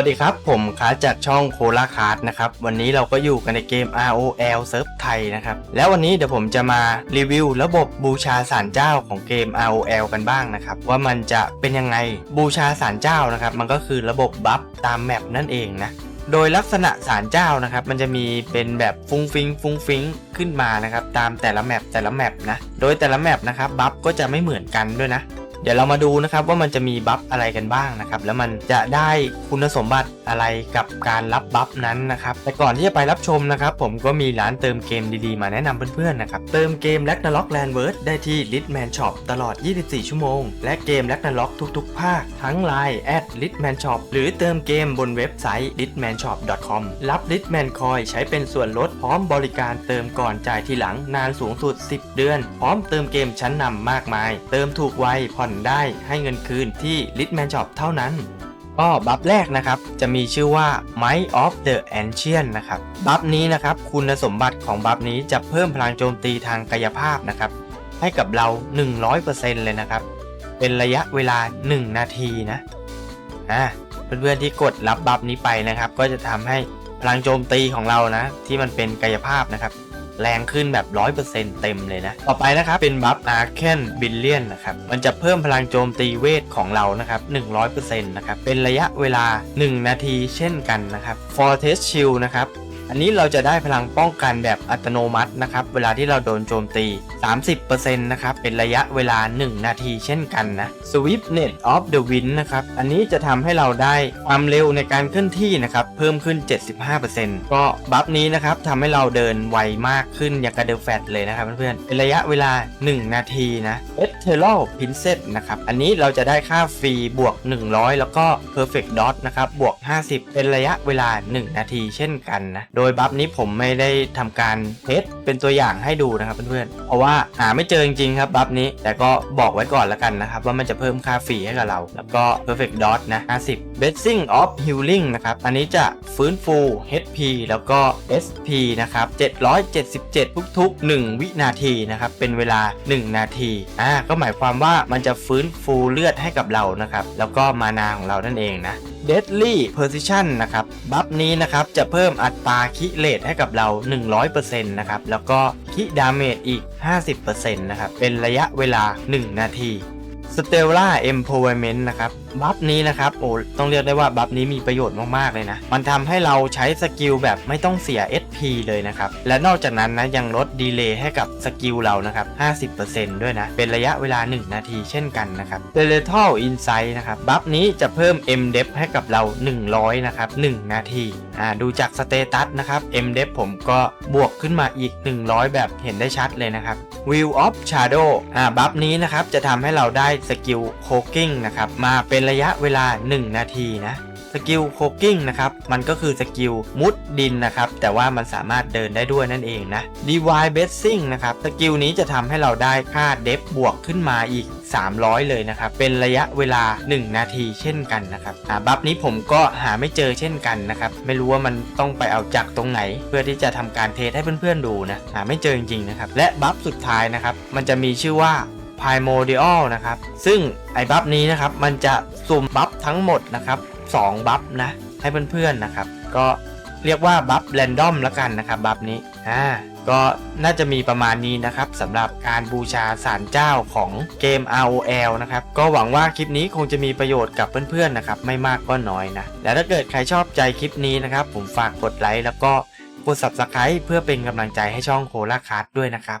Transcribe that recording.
วัสดีครับ ผมคาจากช่องโคลาคาร์ดนะครับวันนี้เราก็อยู่กันในเกม ROL เซิร์ฟไทยนะครับแล้ววันนี้เดี๋ยวผมจะมารีวิวระบบบูชาสารเจ้าของเกม ROL กันบ้างนะครับว่ามันจะเป็นยังไงบูชาสารเจ้านะครับมันก็คือระบบบัฟตามแมปนั่นเองนะโดยลักษณะสารเจ้านะครับ มันจะมีเป็นแบบฟุ้งฟิงฟุ้งฟิงขึ้นมานะครับ ตามแต่ละแมปแต่ละแมปนะ โดยแต่ละแมปนะครับ บัฟก็จะไม่เหมือนกันด้วยนะ เดี๋ยวเรามาดูนะครับว่ามันจะมีบัฟอะไรกันบ้างนะครับ แล้วมันจะได้คุณสมบัติอะไรกับการรับบัฟนั้นนะครับ แต่ก่อนที่จะไปรับชมนะครับ ผมก็มีร้านเติมเกมดีๆ มาแนะนำเพื่อนๆนะครับ เติมเกม r a g n a r o k Landward ได้ที่ Litman Shop ตลอด 24 ชั่วโมง และเกม r a g n a r o k ทุกๆ ภาค ทั้ง Line แอด Litman Shop หรือเติมเกมบนเว็บไซต์ litmanshop.com รับ Litman Coin ใช้เป็นส่วนลดพร้อมบริการเติมก่อนจ่ายทีหลังนานสูงสุด 10 เดือน พร้อมเติมเกมชั้นนำมากมาย เติมถูกไวผ่อนได้ให้เงินคืนที่ Litman Shop เท่านั้น ก็บัฟแรกนะครับ จะมีชื่อว่า Might of the Ancient นะครับ บัฟนี้นะครับ คุณสมบัติของบัฟนี้จะเพิ่มพลังโจมตีทางกายภาพนะครับ ให้กับเรา 100%เลยนะครับ เป็นระยะเวลา 1 นาทีนะอ่าเพื่อนๆที่กดรับบัฟนี้ไปนะครับ ก็จะทำให้พลังโจมตีของเรานะ ที่มันเป็นกายภาพนะครับ แรงขึ้นแบบ 100%เต็มเลยนะ ต่อไปนะครับ เป็นบัฟอาร์เค้นบิลเลียนะครับ มันจะเพิ่มพลังโจมตีเวทของเรานะครับ 100%นะครับ เป็นระยะเวลา 1 นาทีเช่นกันนะครับ Fortress Shield นะครับ อันนี้เราจะได้พลังป้องกันแบบอัตโนมัตินะครับ เวลาที่เราโดนโจมตี 30%นะครับ เป็นระยะเวลา 1 นาทีเช่นกันนะ Swiftness of the Wind นะครับ อันนี้จะทำให้เราได้ความเร็วในการเคลื่อนที่นะครับ เพิ่มขึ้น 75%ก็บัฟนี้นะครับทำให้เราเดินไวมากขึ้นอย่างกระเดลแฟตเลยนะครับเพื่อนๆ เป็นระยะเวลา 1 นาทีนะ e t e r a l Princess นะครับ อันนี้เราจะได้ค่าฟรีบวก 100 แล้วก็ Perfect Dot นะครับ บวก 50 เป็นระยะเวลา 1 นาทีเช่นกันนะโดยบัฟนี้ผมไม่ได้ทำการเทสเป็นตัวอย่างให้ดูนะครับเพื่อนๆ เพราะว่าหาไม่เจอจริงๆครับบัฟนี้ แต่ก็บอกไว้ก่อนแล้วกันนะครับ ว่ามันจะเพิ่มค่าฟรีให้กับเรา แล้วก็ Perfect Dot นะ 50 Blessing of Healing นะครับ อันนี้จะฟื้นฟู HP แล้วก็ SP นะครับ 777 ทุกๆ 1 วินาทีนะครับ เป็นเวลา 1 นาที อ่า ก็หมายความว่ามันจะฟื้นฟูเลือดให้กับเรานะครับ แล้วก็มานาของเรานั่นเองนะ Deadly Precision นะครับ บัฟนี้นะครับจะเพิ่มอัตราคิเลตให้กับเรา 100%นะครับ แล้วก็คิดาเมจอีก 50%นะครับ เป็นระยะเวลา 1 นาที Stellar Empowerment นะครับบัฟนี้นะครับโอ้ต้องเรียกได้ว่าบัฟนี้มีประโยชน์มากๆเลยนะ มันทำให้เราใช้สกิลแบบไม่ต้องเสีย SP เลยนะครับ และนอกจากนั้นนะยังลดดีเลย์ให้กับสกิลเรานะครับ 50%ด้วยนะ เป็นระยะเวลา 1 นาทีเช่นกันนะครับ t e l e t a l Insight นะครับบัฟนี้จะเพิ่ม M d e p ให้กับเรา 100 นะครับ 1 นาทีอ่าดูจากสเตตัสนะครับ M d e p ผมก็บวกขึ้นมาอีก 100 แบบเห็นได้ชัดเลยนะครับ Wheel of Shadow อ่าบัฟนี้นะครับจะทำให้เราได้สกิล Cooking นะครับมาเป็น็นระยะเวลา 1 นาทีนะสกิลโคกิ้งนะครับ มันก็คือสกิลมุดดินนะครับ แต่ว่ามันสามารถเดินได้ด้วยนั่นเองนะ Divine Blessing นะครับ สกิลนี้จะทำให้เราได้ค่าเดฟบวกขึ้นมาอีก 300 เลยนะครับ เป็นระยะเวลา 1 นาทีเช่นกันนะครับอ่าบัฟนี้ผมก็หาไม่เจอเช่นกันนะครับ ไม่รู้ว่ามันต้องไปเอาจากตรงไหน เพื่อที่จะทำการเทสให้เพื่อนๆดูนะ หาไม่เจอจริงๆนะครับ และบัฟสุดท้ายนะครับ มันจะมีชื่อว่า Primordial นะครับ ซึ่งไอ้บัฟนี้นะครับ มันจะสุ่มบัฟทั้งหมดนะครับ2บัฟนะ ให้เพื่อนๆนะครับ ก็เรียกว่าบัฟแรนดอมล้วกันนะครับบัฟนี้อ่าก็น่าจะมีประมาณนี้นะครับสำหรับการบูชาสารเจ้าของเกม ROL นะครับ ก็หวังว่าคลิปนี้คงจะมีประโยชน์กับเพื่อนๆนะครับ ไม่มากก็น้อยนะ และถ้าเกิดใครชอบใจคลิปนี้นะครับ ผมฝากกดไลค์แล้วก็กด Subscribe เพื่อเป็นกำลังใจให้ช่องโคลาคาร์ดด้วยนะครับ